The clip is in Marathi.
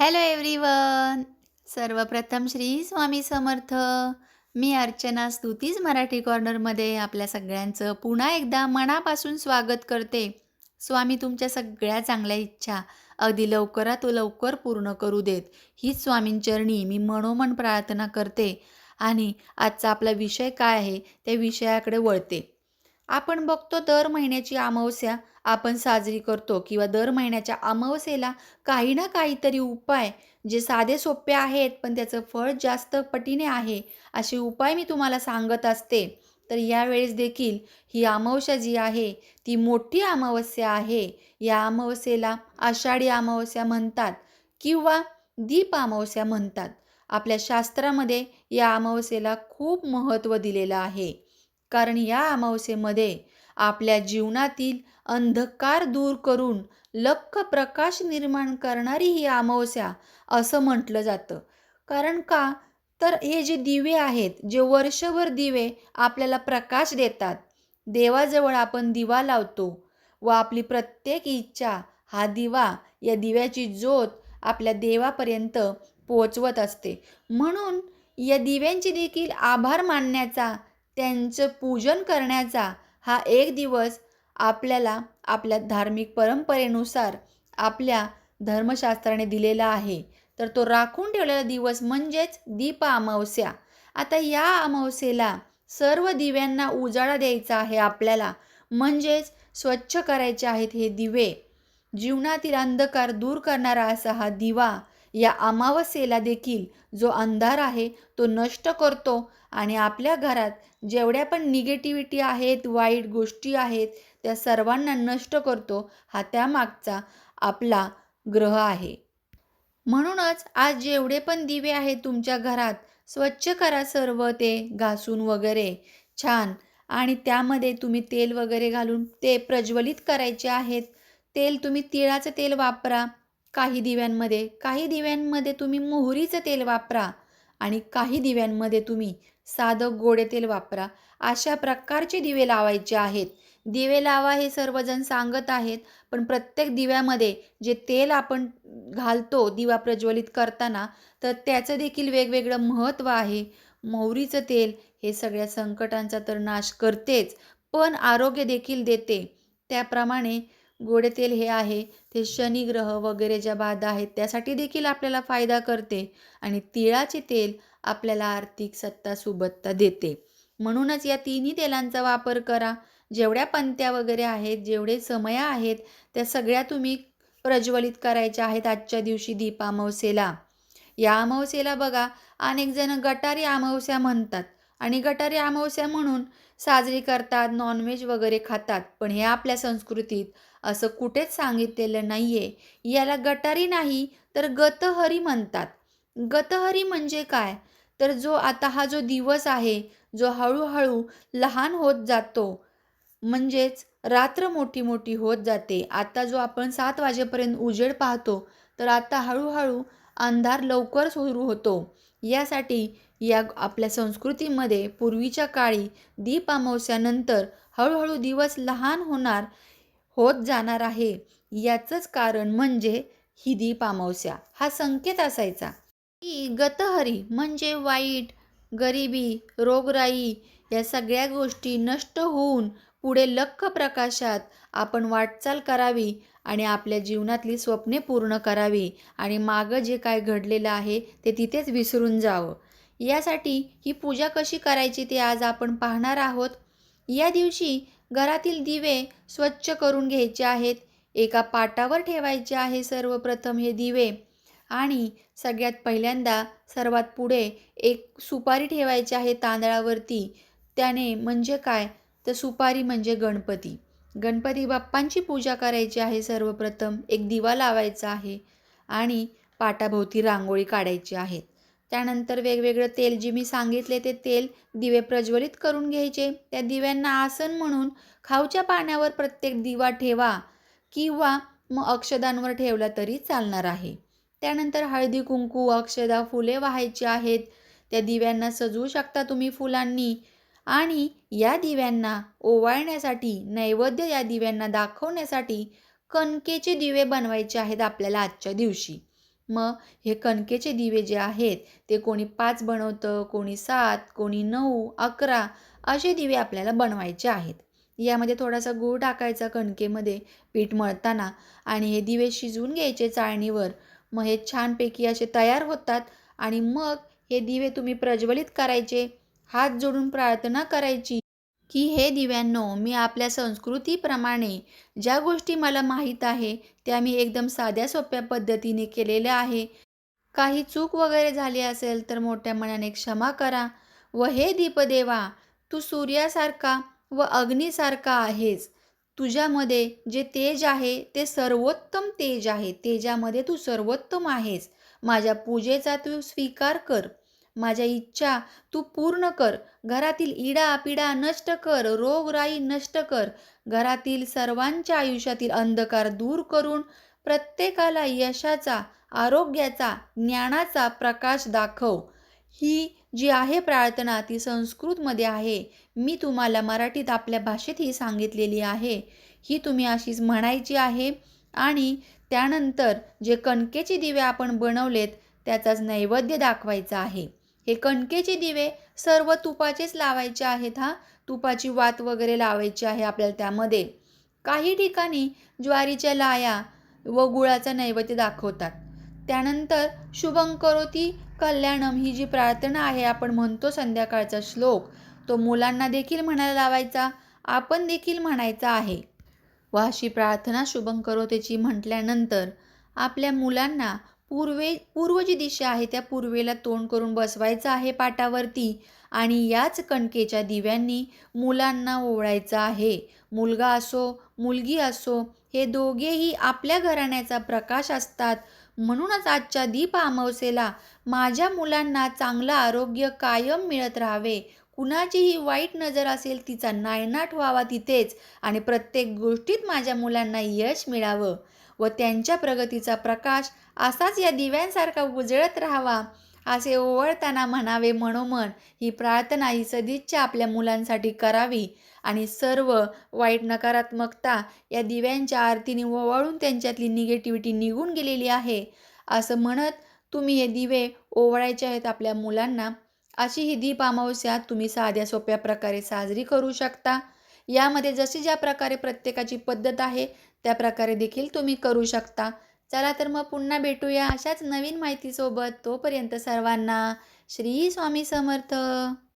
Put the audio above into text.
हॅलो एव्हरीवन सर्वप्रथम श्री स्वामी समर्थ. मी अर्चना स्तुतीज मराठी कॉर्नरमध्ये आपल्या सगळ्यांचं पुन्हा एकदा मनापासून स्वागत करते. स्वामी तुमच्या सगळ्या चांगल्या इच्छा अगदी लवकरात लवकर पूर्ण करू देत. हीच स्वामींचरणी मी मनोमन प्रार्थना करते. आणि आजचा आपला विषय काय आहे त्या विषयाकडे वळते. आपण बघतो दर महिन्याची अमावस्या आपण साजरी करतो किंवा दर महिन्याच्या अमावस्येला काही ना काहीतरी उपाय जे साधे सोपे आहेत पण त्याचं फळ जास्त पटीने आहे असे उपाय मी तुम्हाला सांगत असते. तर यावेळेस देखील ही अमावस्या जी आहे ती मोठी अमावस्या आहे. या अमावस्येला आषाढी अमावस्या म्हणतात किंवा दीप अमावस्या म्हणतात. आपल्या शास्त्रामध्ये या अमावस्येला खूप महत्त्व दिलेलं आहे. कारण या अमावस्येमध्ये आपल्या जीवनातील अंधकार दूर करून लख प्रकाश निर्माण करणारी ही अमावस्या असं म्हटलं जातं. कारण का? तर हे जे दिवे आहेत जे वर्षभर दिवे आपल्याला प्रकाश देतात. देवाजवळ आपण दिवा लावतो व आपली प्रत्येक इच्छा हा दिवा या दिव्याची ज्योत आपल्या देवापर्यंत पोचवत असते. म्हणून या दिव्यांचे देखील आभार मानण्याचा त्यांचं पूजन करण्याचा हा एक दिवस आपल्याला आपल्या धार्मिक परंपरेनुसार आपल्या धर्मशास्त्राने दिलेला आहे. तर तो राखून ठेवलेला दिवस म्हणजेच दीप अमावस्या. आता या अमावस्येला सर्व दिव्यांना उजाळा द्यायचा आहे आपल्याला. म्हणजेच स्वच्छ करायचे आहेत हे दिवे. जीवनातील अंधकार दूर करणारा असा हा दिवा या अमावस्येला देखील जो अंधार आहे तो नष्ट करतो आणि आपल्या घरात जेवढ्या पण निगेटिव्हिटी आहेत वाईट गोष्टी आहेत त्या सर्वांना नष्ट करतो हा त्यामागचा आपला ग्रह आहे. म्हणूनच आज जेवढे पण दिवे आहेत तुमच्या घरात स्वच्छ करा सर्व ते घासून वगैरे छान. आणि त्यामध्ये तुम्ही तेल वगैरे घालून ते प्रज्वलित करायचे आहेत. तेल तुम्ही तिळाचं तेल वापरा. काही दिव्यांमध्ये काही दिव्यांमध्ये तुम्ही मोहरीचं तेल वापरा आणि काही दिव्यांमध्ये तुम्ही साधं गोडे तेल वापरा. अशा प्रकारचे दिवे लावायचे आहेत. दिवे लावा हे सर्वजण सांगत आहेत पण प्रत्येक दिव्यामध्ये जे तेल आपण घालतो दिवा प्रज्वलित करताना तर त्याचं देखील वेगवेगळं महत्त्व आहे. मोहरीचं तेल हे सगळ्या संकटांचा तर नाश करतेच पण आरोग्य देखील देते. त्याप्रमाणे गोडे तेल हे आहे ते शनिग्रह वगैरे ज्या बाधा आहेत त्यासाठी देखील आपल्याला फायदा करते आणि तिळाचे तेल आपल्याला आर्थिक सत्ता सुबत्ता देते. म्हणूनच या तिन्ही तेलांचा वापर करा. जेवढ्या पंत्या वगैरे आहेत जेवढे समय आहेत त्या सगळ्या तुम्ही प्रज्वलित करायच्या आहेत आजच्या दिवशी दीप या अमावस्येला बघा अनेक जण गटारी अमावस्या म्हणतात. आणि गटारी अमावस्या म्हणून साजरी करतात नॉनव्हेज वगैरे खातात. पण हे आपल्या संस्कृतीत असं कुठेच सांगितलेलं नाही आहे याला गटारी नाही तर गतहरी म्हणतात. गतहरी म्हणजे काय? तर जो आता हा जो दिवस आहे जो हळूहळू लहान होत जातो म्हणजेच रात्र मोठी मोठी होत जाते. आता जो आपण सात वाजेपर्यंत उजेड पाहतो तर आता हळूहळू अंधार लवकर सुरू होतो. यासाठी या आपल्या संस्कृतीमध्ये पूर्वीच्या काळी दीप अमावस्यानंतर हळूहळू दिवस लहान होणार होत जाणार आहे. याचंच कारण म्हणजे ही दीप अमावस्या. हा संकेत असायचा की गतहरी म्हणजे वाईट गरिबी रोगराई या सगळ्या गोष्टी नष्ट होऊन पुढे लख प्रकाशात आपण वाटचाल करावी आणि आपल्या जीवनातली स्वप्ने पूर्ण करावी आणि मागं जे काय घडलेलं आहे ते तिथेच विसरून जावं. यासाठी ही पूजा कशी करायची ते आज आपण पाहणार आहोत. या दिवशी घरातील दिवे स्वच्छ करून घ्यायचे आहेत. एका पाटावर ठेवायचे आहे सर्वप्रथम हे दिवे. आणि सगळ्यात पहिल्यांदा सर्वात पुढे एक सुपारी ठेवायची आहे तांदळावरती. त्याने म्हणजे काय? तर सुपारी म्हणजे गणपती. गणपती बाप्पांची पूजा करायची आहे सर्वप्रथम. एक दिवा लावायचा आहे आणि पाटाभोवती रांगोळी काढायची आहेत. त्यानंतर वेगवेगळं तेल जे मी सांगितले ते तेल दिवे प्रज्वलित करून घ्यायचे. त्या दिव्यांना आसन म्हणून खाऊच्या पाण्यावर प्रत्येक दिवा ठेवा किंवा मग अक्षदांवर ठेवला तरी चालणार आहे. त्यानंतर हळदी कुंकू अक्षदा फुले व्हायची आहेत. त्या दिव्यांना सजवू शकता तुम्ही फुलांनी. आणि या दिव्यांना ओवाळण्यासाठी नैवेद्य या दिव्यांना दाखवण्यासाठी कणकेचे दिवे बनवायचे आहेत आपल्याला आजच्या दिवशी. मग हे कणकेचे दिवे जे आहेत ते कोणी पाच बनवतं कोणी सात कोणी नऊ अकरा असे दिवे आपल्याला बनवायचे आहेत. यामध्ये थोडासा गूळ टाकायचा कणकेमध्ये पीठ मळताना आणि हे दिवे शिजवून घ्यायचे चाळणीवर. मग हे छानपैकी असे तयार होतात आणि मग हे दिवे तुम्ही प्रज्वलित करायचे हात जोडून प्रार्थना करायची की हे दिव्यांनो मी आपल्या संस्कृतीप्रमाणे ज्या गोष्टी मला माहीत आहे त्या मी एकदम साध्या सोप्या पद्धतीने केलेल्या आहे. काही चूक वगैरे झाली असेल तर मोठ्या मनाने क्षमा करा व हे दीपदेवा तू सूर्यासारखा व अग्नीसारखा आहेस. तुझ्यामध्ये जे तेज आहे ते सर्वोत्तम तेज आहे. तेजामध्ये तू सर्वोत्तम आहेस. माझ्या पूजेचा तू स्वीकार कर. माझ्या इच्छा तू पूर्ण कर. घरातील इडापिडा नष्ट कर रोगराई नष्ट कर. घरातील सर्वांच्या आयुष्यातील अंधकार दूर करून प्रत्येकाला यशाचा आरोग्याचा ज्ञानाचा प्रकाश दाखव. ही जी आहे प्रार्थना ती संस्कृतमध्ये आहे. मी तुम्हाला मराठीत आपल्या भाषेत ही सांगितलेली आहे. ही तुम्ही अशीच म्हणायची आहे. आणि त्यानंतर जे कणकेचे दिवे आपण बनवलेत त्याचाच नैवेद्य दाखवायचा आहे. हे कणकेचे दिवे सर्व तुपाचेच लावायचे आहेत हा? तुपाची वात वगैरे लावायची आहे आपल्याला त्यामध्ये. काही ठिकाणी ज्वारीच्या लाया व गुळाचा नैवेद्य दाखवतात. त्यानंतर शुभं करोती कल्याणम ही जी प्रार्थना आहे आपण म्हणतो संध्याकाळचा श्लोक तो मुलांना देखील म्हणायला लावायचा आपण देखील म्हणायचा आहे. व अशी प्रार्थना शुभं करोतेची म्हटल्यानंतर आपल्या मुलांना पूर्वे पूर्व जी दिशा आहे त्या पूर्वेला तोंड करून बसवायचं आहे पाटावरती आणि याच कणकेच्या दिव्यांनी मुलांना ओवळायचं आहे. मुलगा असो मुलगी असो हे दोघेही आपल्या घराण्याचा प्रकाश असतात. म्हणूनच आजच्या दीप अमावस्येला माझ्या मुलांना चांगलं आरोग्य कायम मिळत राहावे. कुणाचीही वाईट नजर असेल तिचा नायनाट व्हावा तिथेच आणि प्रत्येक गोष्टीत माझ्या मुलांना यश मिळावं. व त्यांच्या प्रगतीचा प्रकाश असाच या दिव्यांसारखा उजळत राहावा असे ओवळताना म्हणावे मनोमन ही प्रार्थना ही सदिच्छा आपल्या मुलांसाठी करावी. आणि सर्व वाईट नकारात्मकता या दिव्यांच्या आरतीने ओवाळून त्यांच्यातली निगेटिव्हिटी निघून गेलेली आहे. असं म्हणत तुम्ही हे दिवे ओवळायचे आहेत आपल्या मुलांना अशी ही दीप अमावस्या तुम्ही साध्या सोप्या प्रकारे साजरी करू शकता. यामध्ये जशी ज्या प्रकारे प्रत्येकाची पद्धत आहे त्या प्रकारे देखील तुम्ही करू शकता. चला तर मग पुन्हा भेटूया अशाच नवीन माहितीसोबत. तोपर्यंत सर्वांना श्री स्वामी समर्थ.